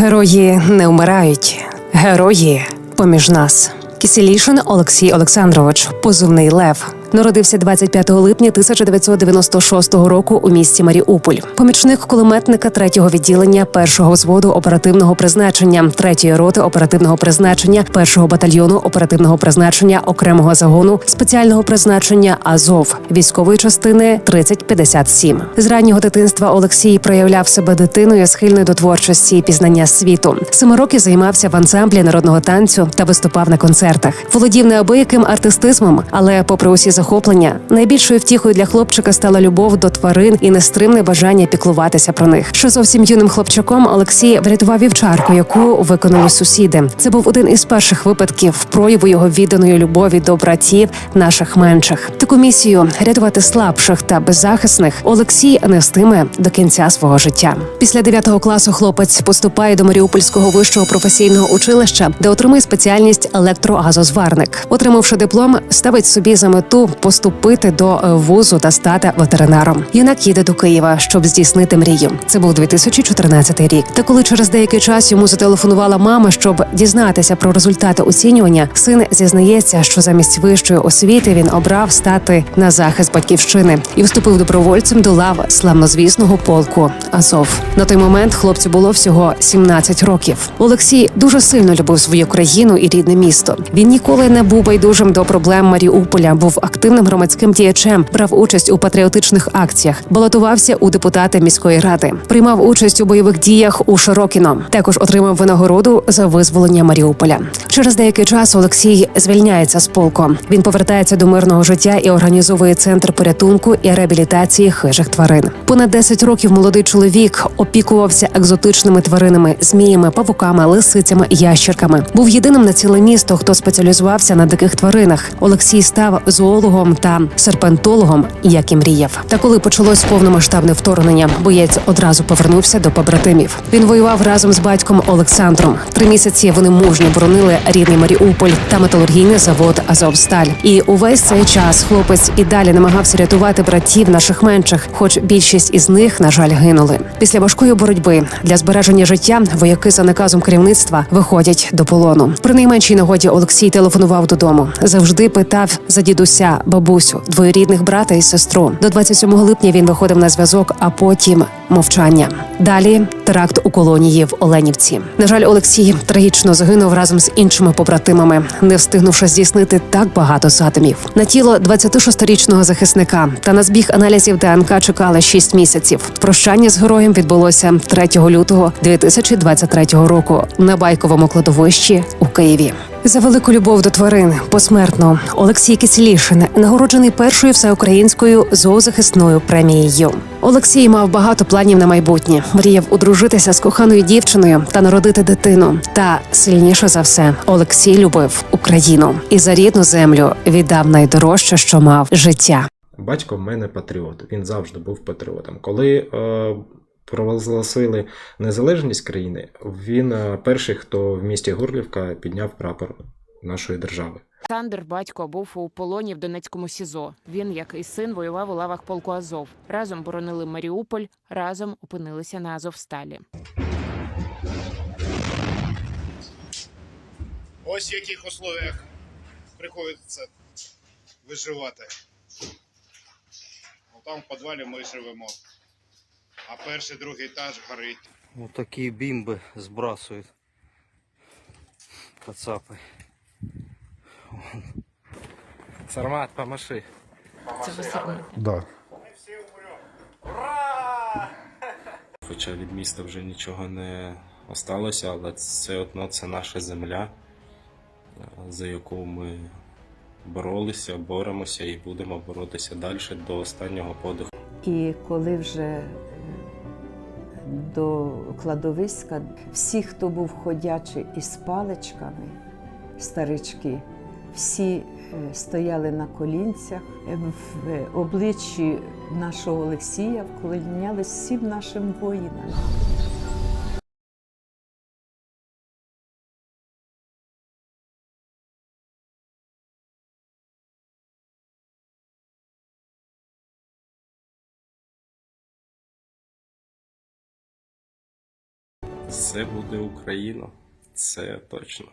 Герої не вмирають, герої поміж нас. Кісілішин Олексій Олександрович, позивний Лев. Народився 25 липня 1996 року у місті Маріуполь. Помічник кулеметника 3-го відділення 1-го взводу оперативного призначення, 3-ї роти оперативного призначення, 1-го батальйону оперативного призначення окремого загону спеціального призначення Азов військової частини 3057. З раннього дитинства Олексій проявляв себе дитиною, схильною до творчості і пізнання світу. Семи років займався в ансамблі народного танцю та виступав на концертах. Володів неабияким артистизмом, але, попри усі захоплення, найбільшою втіхою для хлопчика стала любов до тварин і нестримне бажання піклуватися про них. Ще зовсім юним хлопчаком Олексій врятував вівчарку, яку виконали сусіди. Це був один із перших випадків прояву його відданої любові до братів наших менших. Таку місію рятувати слабших та беззахисних Олексій нестиме до кінця свого життя. Після 9 класу хлопець поступає до Маріупольського вищого професійного училища, де отримує спеціальність електрогазозварник. Отримавши диплом, ставить собі за мету поступити до е, вузу та стати ветеринаром. Юнак їде до Києва, щоб здійснити мрію. Це був 2014 рік. Та коли через деякий час йому зателефонувала мама, щоб дізнатися про результати оцінювання, син зізнається, що замість вищої освіти він обрав стати на захист батьківщини і вступив добровольцем до лав славнозвісного полку Азов. На той момент хлопцю було всього 17 років. Олексій дуже сильно любив свою країну і рідне місто. Він ніколи не був байдужим до проблем Маріуполя, був активним громадським діячем, брав участь у патріотичних акціях, балотувався у депутати міської ради, приймав участь у бойових діях у Широкіно. Також отримав винагороду за визволення Маріуполя. Через деякий час Олексій звільняється з полку. Він повертається до мирного життя і організовує центр порятунку і реабілітації хижих тварин. Понад 10 років молодий чоловік опікувався екзотичними тваринами, зміями, павуками, лисицями, ящерками. Був єдиним на ціле місто, хто спеціалізувався на диких тваринах. Олексій став зоологом та серпентологом, як і мріяв. Та коли почалось повномасштабне вторгнення, боєць одразу повернувся до побратимів. Він воював разом з батьком Олександром. Три місяці вони мужньо боронили рідний Маріуполь та металургійний завод Азовсталь. І увесь цей час хлопець і далі намагався рятувати братів наших менших, хоч більшість із них, на жаль, гинули. Після важкої боротьби для збереження життя вояки за наказом керівництва виходять до полону. При найменшій нагоді Олексій телефонував додому. Завжди питав за дідуся, бабусю, двоюрідних брата і сестру. До 27 липня він виходив на зв'язок, а потім мовчання. Далі теракт у колонії в Оленівці. На жаль, Олексій трагічно загинув разом з іншими побратимами, не встигнувши здійснити так багато задумів. На тіло 26-річного захисника та на збіг аналізів ДНК чекали 6 місяців. Прощання з героєм відбулося 3 лютого 2023 року на байковому кладовищі у Києві. За велику любов до тварин посмертно Олексій Кисілішин нагороджений першою всеукраїнською зоозахисною премією. Олексій мав багато планів на майбутнє. Мріяв одружитися з коханою дівчиною та народити дитину. Та сильніше за все, Олексій любив Україну і за рідну землю віддав найдорожче, що мав життя. Батько в мене патріот. Він завжди був патріотом. Коли е, проголосили незалежність країни, він е, перший, хто в місті Горлівка підняв прапор нашої держави. Олександр батько був у полоні в Донецькому СІЗО. Він, як і син, воював у лавах полку Азов. Разом боронили Маріуполь, разом опинилися на Азовсталі. Ось в яких условиях приходиться виживати. Ну, Там в підвалі ми живемо А перший, другий етаж горить. Вот такие бимбы сбрасывают. Кацапы. Сармат, помаши. Да. Хоча від міста вже нічого не осталося, але це одно це наша земля, е, за яку ми боролися, боремося і будемо боротися далі до останнього подиху. І коли вже е, до кладовиська всі, хто був ходячий із паличками, старички, всі е, стояли на колінцях Е, в обличчі нашого Олексія вклонялись всім нашим воїнам. Все буде Україна, це точно.